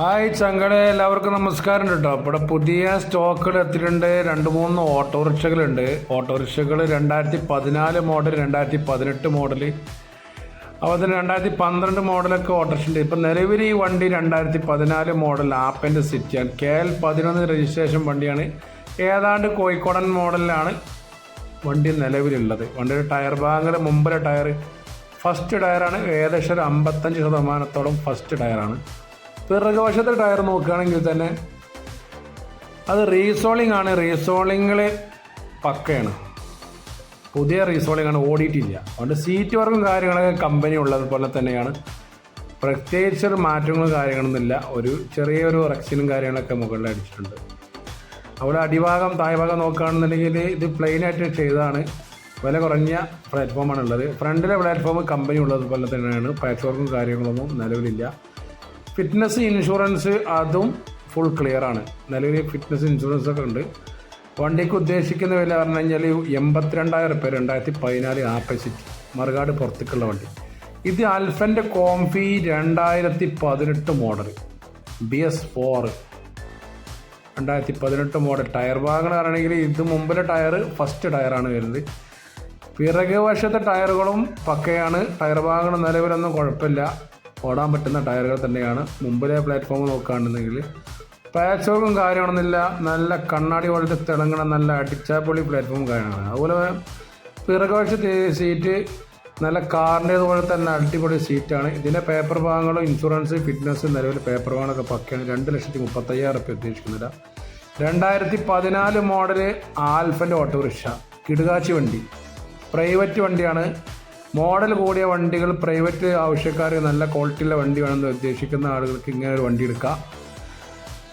Hi ചങ്കടെ എല്ലാവർക്കും നമസ്കാരം കേട്ടോ. ഇവിടെ പുതിയ സ്റ്റോക്കുകൾ എത്തിയിട്ടുണ്ട്. രണ്ട് മൂന്ന് ഓട്ടോറിക്ഷകളുണ്ട്. ഓട്ടോറിക്ഷകൾ രണ്ടായിരത്തി പതിനാല് മോഡൽ രണ്ടായിരത്തി പതിനെട്ട് മോഡൽ അപ്പോൾ തന്നെ രണ്ടായിരത്തി പന്ത്രണ്ട് മോഡലൊക്കെ ഓട്ടോറിക്ഷ ഉണ്ട് ഇപ്പം നിലവിൽ ഈ വണ്ടി രണ്ടായിരത്തി പതിനാല് മോഡൽ ആപ്പന്റെ സിറ്റിയാണ്. കെ എൽ പതിനൊന്ന് രജിസ്ട്രേഷൻ വണ്ടിയാണ്. ഏതാണ്ട് കോഴിക്കോടൻ മോഡലിലാണ് വണ്ടി നിലവിലുള്ളത്. വണ്ടിയുടെ ടയർ ഭാഗങ്ങൾ മുമ്പിലെ ടയർ. ഫസ്റ്റ് ടയറാണ് ഏകദേശം ഒരു അമ്പത്തഞ്ച് ശതമാനത്തോളം ഫസ്റ്റ് ടയറാണ്. പിറകുവശത്തെ ടയർ നോക്കുകയാണെങ്കിൽ തന്നെ അത് റീസോളിംഗ് ആണ്. റീസോളിങ്ങിൽ പക്കയാണ്. പുതിയ റീസോളിംഗ് ആണ് ഓടിയിട്ടില്ല. അതുകൊണ്ട് സീറ്റ് വർക്കും കാര്യങ്ങളൊക്കെ കമ്പനി ഉള്ളതുപോലെ തന്നെയാണ്. പ്രത്യേകിച്ച് ഒരു മാറ്റങ്ങളും കാര്യങ്ങളൊന്നുമില്ല ഒരു ചെറിയൊരു റെക്സിനും കാര്യങ്ങളൊക്കെ മുകളിൽ അടിച്ചിട്ടുണ്ട്. അവിടെ അടിഭാഗം താഴ്ഭാഗം നോക്കുകയാണെന്നുണ്ടെങ്കിൽ ഇത് പ്ലെയിനായിട്ട് ചെയ്തതാണ്. വില കുറഞ്ഞ പ്ലാറ്റ്ഫോമാണ് ഉള്ളത് ഫ്രണ്ടിലെ പ്ലാറ്റ്ഫോം കമ്പനി ഉള്ളതുപോലെ തന്നെയാണ്. പാച്ച് വർക്കും കാര്യങ്ങളൊന്നും നിലവിലില്ല. ഫിറ്റ്നസ് ഇൻഷുറൻസ് അതും ഫുൾ ക്ലിയർ ആണ്. നിലവിൽ ഫിറ്റ്നസ് ഇൻഷുറൻസ് ഒക്കെ ഉണ്ട്. വണ്ടിക്ക് ഉദ്ദേശിക്കുന്ന വില പറഞ്ഞു കഴിഞ്ഞാൽ എൺപത്തിരണ്ടായിരം റുപ്യ രണ്ടായിരത്തി പതിനാല് ആപ്പസിറ്റ് മറുകാട് പുറത്തേക്കുള്ള വണ്ടി. ഇത് അൽഫന്റെ കോംഫി രണ്ടായിരത്തി പതിനെട്ട് മോഡൽ ബി എസ് ഫോർ രണ്ടായിരത്തി പതിനെട്ട് മോഡൽ ടയർ ഭാഗങ്ങളാണെങ്കിൽ ഇത് മുമ്പിലെ ടയർ ഫസ്റ്റ് ടയറാണ് വരുന്നത്. പിറകുവശത്തെ ടയറുകളും പക്കയാണ്. ടയർ ഭാഗങ്ങൾ നിലവിലൊന്നും കുഴപ്പമില്ല. ഓടാൻ പറ്റുന്ന ടയറുകൾ തന്നെയാണ്. മുമ്പിലെ പ്ലാറ്റ്ഫോം നോക്കുകയാണെന്നുണ്ടെങ്കിൽ പാച്ചോക്കും കാര്യമൊന്നുമില്ല നല്ല കണ്ണാടി പോലത്തെ തിളങ്ങണ നല്ല അടിച്ചാപ്പൊളി പ്ലാറ്റ്ഫോം കാര്യമാണ് അതുപോലെ പിറകുവശത്തെ സീറ്റ് നല്ല കാറിന്റേതുപോലെ തന്നെ അടിപൊളി സീറ്റാണ് ഇതിന്റെ പേപ്പർ ഭാഗങ്ങളും ഇൻഷുറൻസ് ഫിറ്റ്നസ് നിലവിൽ പേപ്പർ ഭാഗങ്ങളൊക്കെ പക്കയാണ്. രണ്ട് ലക്ഷത്തി മുപ്പത്തയ്യായിരം റുപ്യ ഉദ്ദേശിക്കുന്നില്ല. രണ്ടായിരത്തി പതിനാല് മോഡൽ ആൽഫന്റെ ഓട്ടോറിക്ഷ. കിടുകാച്ചി വണ്ടി. പ്രൈവറ്റ് വണ്ടിയാണ്. മോഡൽ കൂടിയ വണ്ടികൾ പ്രൈവറ്റ് ആവശ്യക്കാർ നല്ല ക്വാളിറ്റിയുള്ള വണ്ടി വേണമെന്ന് ഉദ്ദേശിക്കുന്ന ആളുകൾക്ക് ഇങ്ങനെ ഒരു വണ്ടി എടുക്കാം.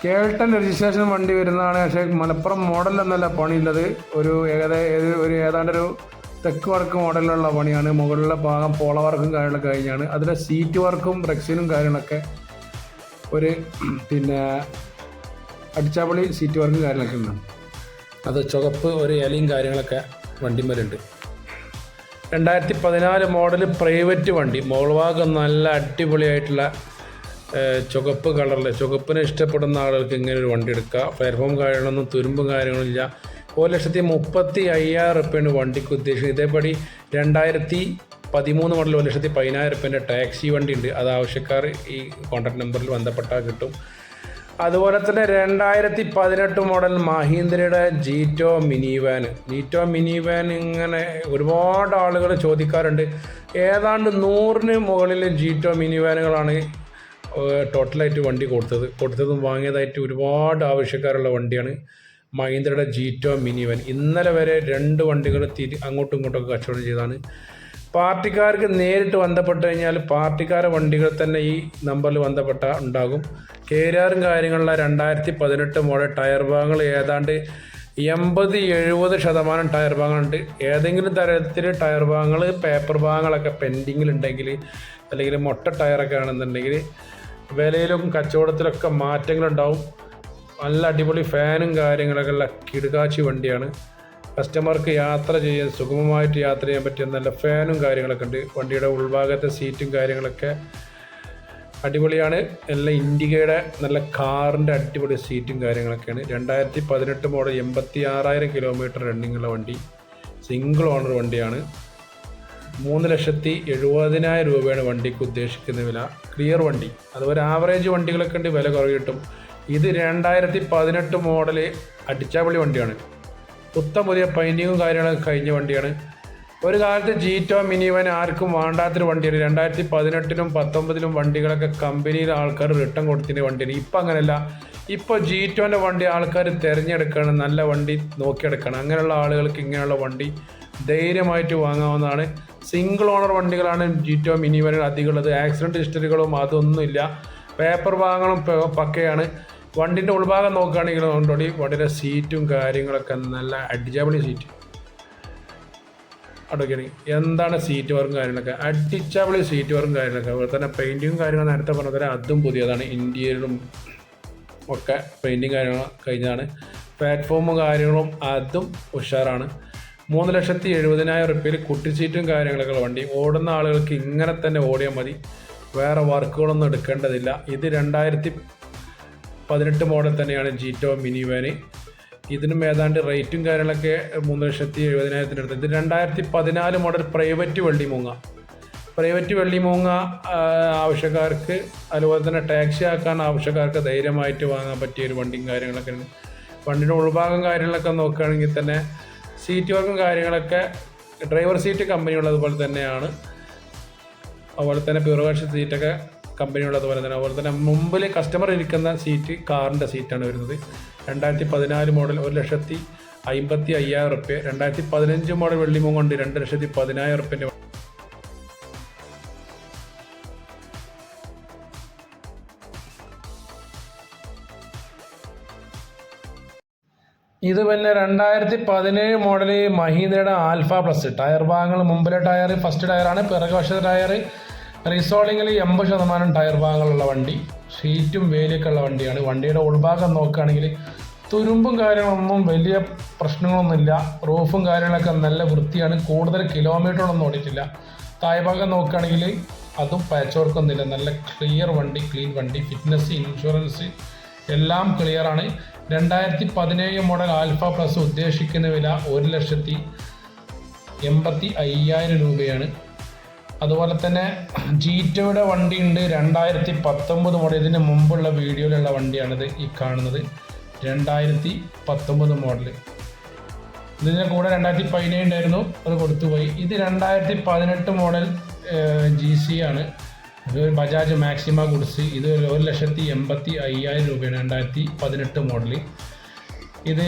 കേൾട്ടൻ രജിസ്ട്രേഷൻ വണ്ടി വരുന്നതാണ്. പക്ഷേ മലപ്പുറം മോഡൽ എന്നല്ല പണിയുള്ളത്. ഒരു ഏകദേശം ഒരു ഏതാണ്ട് ഒരു തെക്ക് വർക്ക് മോഡലിലുള്ള പണിയാണ്. മുകളിലെ ഭാഗം പോള വർക്കും കാര്യങ്ങളൊക്കെ കഴിഞ്ഞാണ്. അതിലെ സീറ്റ് വർക്കും റെക്സിനും കാര്യങ്ങളൊക്കെ ഒരു പിന്നെ അടിച്ചാപ്പൊളി സീറ്റ് വർക്കും കാര്യങ്ങളൊക്കെ ഉണ്ടാകും അത് ചുവപ്പ് ഒരു ഇലയും കാര്യങ്ങളൊക്കെ വണ്ടിമേലുണ്ട്. രണ്ടായിരത്തി പതിനാല് മോഡൽ പ്രൈവറ്റ് വണ്ടി. മോൾവാഗ് നല്ല അടിപൊളിയായിട്ടുള്ള ചുവപ്പ് കളറിൽ ചുവപ്പിനെ ഇഷ്ടപ്പെടുന്ന ആളുകൾക്ക് ഇങ്ങനെ ഒരു വണ്ടി എടുക്കുക ഫയർഫോം കാര്യങ്ങളൊന്നും തുരുമ്പും കാര്യങ്ങളില്ല ഒരു ലക്ഷത്തി മുപ്പത്തി അയ്യായിരം റുപ്യാണ് വണ്ടിക്ക് ഉദ്ദേശിച്ചത് ഇതേപടി രണ്ടായിരത്തി പതിമൂന്ന് മോഡൽ ഒരു ലക്ഷത്തി പതിനായിരം റുപ്യന്റെ ടാക്സി വണ്ടി ഉണ്ട്. അത് ആവശ്യക്കാർ ഈ കോൺടാക്ട് നമ്പറിൽ ബന്ധപ്പെട്ടാൽ കിട്ടും. അതുപോലെ തന്നെ രണ്ടായിരത്തി പതിനെട്ട് model മഹീന്ദ്രയുടെ Jeeto mini van Jeeto mini van ഇങ്ങനെ ഒരുപാട് ആളുകൾ ചോദിക്കാറുണ്ട്. ഏതാണ്ട് നൂറിന് മുകളിൽ ജീറ്റോ മിനി വാനുകളാണ് ടോട്ടലായിട്ട് വണ്ടി കൊടുത്തത്. കൊടുത്തതും വാങ്ങിയതായിട്ട് ഒരുപാട് ആവശ്യക്കാരുള്ള വണ്ടിയാണ് മഹീന്ദ്രയുടെ ജീറ്റോ മിനി വാൻ ഇന്നലെ വരെ രണ്ട് വണ്ടികൾ തിരി അങ്ങോട്ടും ഇങ്ങോട്ടും കച്ചവടം ചെയ്താണ് പാർട്ടിക്കാർക്ക് നേരിട്ട് ബന്ധപ്പെട്ട് കഴിഞ്ഞാൽ പാർട്ടിക്കാരെ വണ്ടികൾ തന്നെ ഈ നമ്പറിൽ ബന്ധപ്പെട്ട ഉണ്ടാകും. കേരാറും കാര്യങ്ങളുള്ള രണ്ടായിരത്തി പതിനെട്ട് മോഡൽ ടയർ ഭാഗങ്ങൾ ഏതാണ്ട് എൺപത് എഴുപത് ശതമാനം ടയർ ഭാഗങ്ങളുണ്ട്. ഏതെങ്കിലും തരത്തിൽ ടയർ ഭാഗങ്ങൾ പേപ്പർ ഭാഗങ്ങളൊക്കെ പെൻഡിങ്ങിലുണ്ടെങ്കിൽ അല്ലെങ്കിൽ മൊട്ട ടയറൊക്കെ ആണെന്നുണ്ടെങ്കിൽ വിലയിലും കച്ചവടത്തിലൊക്കെ മാറ്റങ്ങളുണ്ടാവും. നല്ല അടിപൊളി ഫാനും കാര്യങ്ങളൊക്കെ ഉള്ള കിടുകാച്ചി വണ്ടിയാണ്. കസ്റ്റമർക്ക് യാത്ര ചെയ്യാൻ സുഗമമായിട്ട് യാത്ര ചെയ്യാൻ പറ്റിയ നല്ല ഫാനും കാര്യങ്ങളൊക്കെ ഉണ്ട്. വണ്ടിയുടെ ഉൾഭാഗത്തെ സീറ്റും കാര്യങ്ങളൊക്കെ അടിപൊളിയാണ്. നല്ല ഇൻഡിഗയുടെ നല്ല കാറിന്റെ അടിപൊളി സീറ്റും കാര്യങ്ങളൊക്കെയാണ്. രണ്ടായിരത്തി പതിനെട്ട് മോഡൽ എൺപത്തി ആറായിരം കിലോമീറ്റർ റണ്ണിങ്ങുള്ള വണ്ടി. സിംഗിൾ ഓണർ വണ്ടിയാണ്. മൂന്ന് ലക്ഷത്തി എഴുപതിനായിരം രൂപയാണ് വണ്ടിക്ക് ഉദ്ദേശിക്കുന്ന വില. ക്ലിയർ വണ്ടി. അതുപോലെ ആവറേജ് വണ്ടികളൊക്കെ ഉണ്ട്. വില കുറവ് കിട്ടും ഇത് രണ്ടായിരത്തി പതിനെട്ട് മോഡൽ അടിച്ചാപൊളി വണ്ടിയാണ്. പുത്തം പുതിയ പെയിന്റിങ്ങും കാര്യങ്ങളൊക്കെ കഴിഞ്ഞ വണ്ടിയാണ്. ഒരു കാലത്ത് ജീറ്റോ മിനിവൻ ആർക്കും വേണ്ടാത്തൊരു വണ്ടിയാണ്. രണ്ടായിരത്തി പതിനെട്ടിലും പത്തൊമ്പതിലും വണ്ടികളൊക്കെ കമ്പനിയിൽ ആൾക്കാർ റിട്ടേൺ കൊടുത്തിന്റെ വണ്ടിയാണ്. ഇപ്പം അങ്ങനെയല്ല. ഇപ്പോൾ ജീറ്റോന്റെ വണ്ടി ആൾക്കാർ തിരഞ്ഞെടുക്കുകയാണ് നല്ല വണ്ടി നോക്കിയെടുക്കണം. അങ്ങനെയുള്ള ആളുകൾക്ക് ഇങ്ങനെയുള്ള വണ്ടി ധൈര്യമായിട്ട് വാങ്ങാവുന്നതാണ്. സിംഗിൾ ഓണർ വണ്ടികളാണ് ജീറ്റോ മിനിവനിൽ വനിൽ അധികമുള്ളത് ആക്സിഡന്റ് ഹിസ്റ്ററികളും അതൊന്നുമില്ല. പേപ്പർ ഭാഗങ്ങളും പക്കയാണ്. വണ്ടിന്റെ ഉൾഭാഗം നോക്കുകയാണെങ്കിൽ ഓൾറെഡി വണ്ടിയുടെ സീറ്റും കാര്യങ്ങളൊക്കെ നല്ല അടിച്ചാപണി സീറ്റ് അടുക്കണി എന്താണ് സീറ്റ് വർക്കും കാര്യങ്ങളൊക്കെ? അടിച്ചാപൊളി സീറ്റ് വർക്കും കാര്യങ്ങളൊക്കെ. അതുപോലെ തന്നെ പെയിന്റിങ്ങും കാര്യങ്ങളും നേരത്തെ പറഞ്ഞ അതും പുതിയതാണ്. ഇന്ത്യയിലും ഒക്കെ പെയിന്റിങ് കാര്യങ്ങൾ കഴിഞ്ഞതാണ്. പ്ലാറ്റ്ഫോമും കാര്യങ്ങളും അതും ഉഷാറാണ്. മൂന്ന് ലക്ഷത്തി എഴുപതിനായിരം റുപ്യയിൽ കുട്ടി സീറ്റും കാര്യങ്ങളൊക്കെ വണ്ടി. ഓടുന്ന ആളുകൾക്ക് ഇങ്ങനെ തന്നെ ഓടിയാൽ മതി. വേറെ വർക്കുകളൊന്നും എടുക്കേണ്ടതില്ല. ഇത് രണ്ടായിരത്തി പതിനെട്ട് മോഡൽ തന്നെയാണ് ജീറ്റോ മിനി വാന് ഇതിനും ഏതാണ്ട് റേറ്റും കാര്യങ്ങളൊക്കെ മൂന്ന് ലക്ഷത്തി എഴുപതിനായിരത്തിന്റെ അടുത്ത്. ഇത് രണ്ടായിരത്തി പതിനാല് മോഡൽ പ്രൈവറ്റ് വെള്ളിമൂങ്ങ പ്രൈവറ്റ് വെള്ളി മൂങ്ങ ആവശ്യക്കാർക്ക് അതുപോലെ തന്നെ ടാക്സി ആക്കാൻ ആവശ്യക്കാർക്ക് ധൈര്യമായിട്ട് വാങ്ങാൻ പറ്റിയ ഒരു വണ്ടിയും കാര്യങ്ങളൊക്കെ ഉണ്ട്. വണ്ടിയുടെ ഉൾഭാഗം കാര്യങ്ങളൊക്കെ നോക്കുകയാണെങ്കിൽ തന്നെ സീറ്റ് വർക്കും കാര്യങ്ങളൊക്കെ ഡ്രൈവർ സീറ്റ് കമ്പനിയുള്ളതുപോലെ തന്നെയാണ്. അതുപോലെ തന്നെ പ്യൂർവാഷ് സീറ്റൊക്കെ കമ്പനിയുള്ളതുപോലെ തന്നെ. അതുപോലെ തന്നെ മുമ്പിൽ കസ്റ്റമർ ഇരിക്കുന്ന സീറ്റ് കാറിന്റെ സീറ്റാണ് വരുന്നത്. രണ്ടായിരത്തി പതിനാല് മോഡൽ ഒരു ലക്ഷത്തി അമ്പത്തി അയ്യായിരം റുപ്യ രണ്ടായിരത്തി പതിനഞ്ച് മോഡൽ വെള്ളിമോ കൊണ്ട് രണ്ട് ലക്ഷത്തി പതിനായിരം റുപ്യന്റെ ഇത് പിന്നെ രണ്ടായിരത്തി പതിനേഴ് മോഡൽ മഹീന്ദ്രയുടെ ആൽഫ പ്ലസ് ടയർ ഭാഗങ്ങൾ മുമ്പിലെ ടയർ ഫസ്റ്റ് ടയറാണ് പിറകുവശത്തെ ടയർ റീസോളിങ്ങിൽ എൺപത് ശതമാനം ടയർ ഭാഗങ്ങളുള്ള വണ്ടി സീറ്റും വേലിയൊക്കെ ഉള്ള വണ്ടിയാണ്. വണ്ടിയുടെ ഉൾഭാഗം നോക്കുകയാണെങ്കിൽ തുരുമ്പും കാര്യങ്ങളൊന്നും വലിയ പ്രശ്നങ്ങളൊന്നുമില്ല. റൂഫും കാര്യങ്ങളൊക്കെ നല്ല വൃത്തിയാണ്. കൂടുതൽ കിലോമീറ്ററൊന്നും ഓടിയിട്ടില്ല. താഴ്ഭാഗം നോക്കുകയാണെങ്കിൽ അതും പാച്ച് വർക്കൊന്നുമില്ല നല്ല ക്ലിയർ വണ്ടി ക്ലീൻ വണ്ടി. ഫിറ്റ്നസ് ഇൻഷുറൻസ് എല്ലാം ക്ലിയറാണ് രണ്ടായിരത്തി പതിനേഴ് മോഡൽ ആൽഫ പ്ലസ് ഉദ്ദേശിക്കുന്ന വില ഒരു ലക്ഷത്തി എൺപത്തി അയ്യായിരം രൂപയാണ്. അതുപോലെ തന്നെ ജീറ്റോയുടെ വണ്ടി ഉണ്ട് രണ്ടായിരത്തി പത്തൊമ്പത് മോഡൽ ഇതിന് മുമ്പുള്ള വീഡിയോയിലുള്ള വണ്ടിയാണിത് ഈ കാണുന്നത്. രണ്ടായിരത്തി പത്തൊമ്പത് മോഡൽ ഇതിന്റെ കൂടെ രണ്ടായിരത്തി പതിനേഴ് അത് കൊടുത്തുപോയി. ഇത് രണ്ടായിരത്തി പതിനെട്ട് മോഡൽ ജി സി ആണ്. ഇത് ബജാജ് മാക്സിമ ഗുഡ്സ് ഇത് ഒരു ഒരു ലക്ഷത്തി എൺപത്തി അയ്യായിരം രൂപയാണ് രണ്ടായിരത്തി പതിനെട്ട് മോഡൽ ഇത്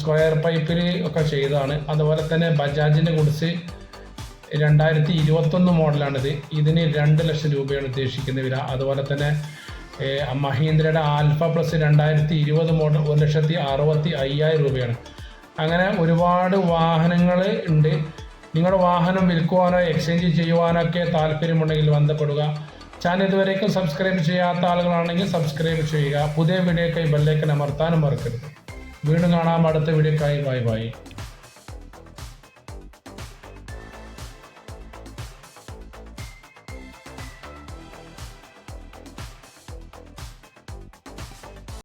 സ്ക്വയർ പൈപ്പിൽ ഒക്കെ ചെയ്തതാണ്. അതുപോലെ തന്നെ ബജാജിന്റെ ഗുഡ്സ് രണ്ടായിരത്തി ഇരുപത്തൊന്ന് മോഡലാണിത്. ഇതിന് രണ്ട് ലക്ഷം രൂപയാണ് ഉദ്ദേശിക്കുന്ന വില. അതുപോലെ തന്നെ മഹീന്ദ്രയുടെ ആൽഫ പ്ലസ് രണ്ടായിരത്തി ഇരുപത് മോഡൽ ഒരു ലക്ഷത്തി അറുപത്തി അയ്യായിരം രൂപയാണ്. അങ്ങനെ ഒരുപാട് വാഹനങ്ങൾ ഉണ്ട്. നിങ്ങളുടെ വാഹനം വിൽക്കുവാനോ എക്സ്ചേഞ്ച് ചെയ്യുവാനോ ഒക്കെ താല്പര്യമുണ്ടെങ്കിൽ ബന്ധപ്പെടുക. ചാനൽ ഇതുവരേക്കും സബ്സ്ക്രൈബ് ചെയ്യാത്ത ആളുകളാണെങ്കിൽ സബ്സ്ക്രൈബ് ചെയ്യുക. പുതിയ വീഡിയോക്കായി ബെല്ലേക്കൻ അമർത്താനും മറക്കരുത്. വീണ്ടും കാണാം. അടുത്ത വീഡിയോക്കായി ബൈ ബൈ.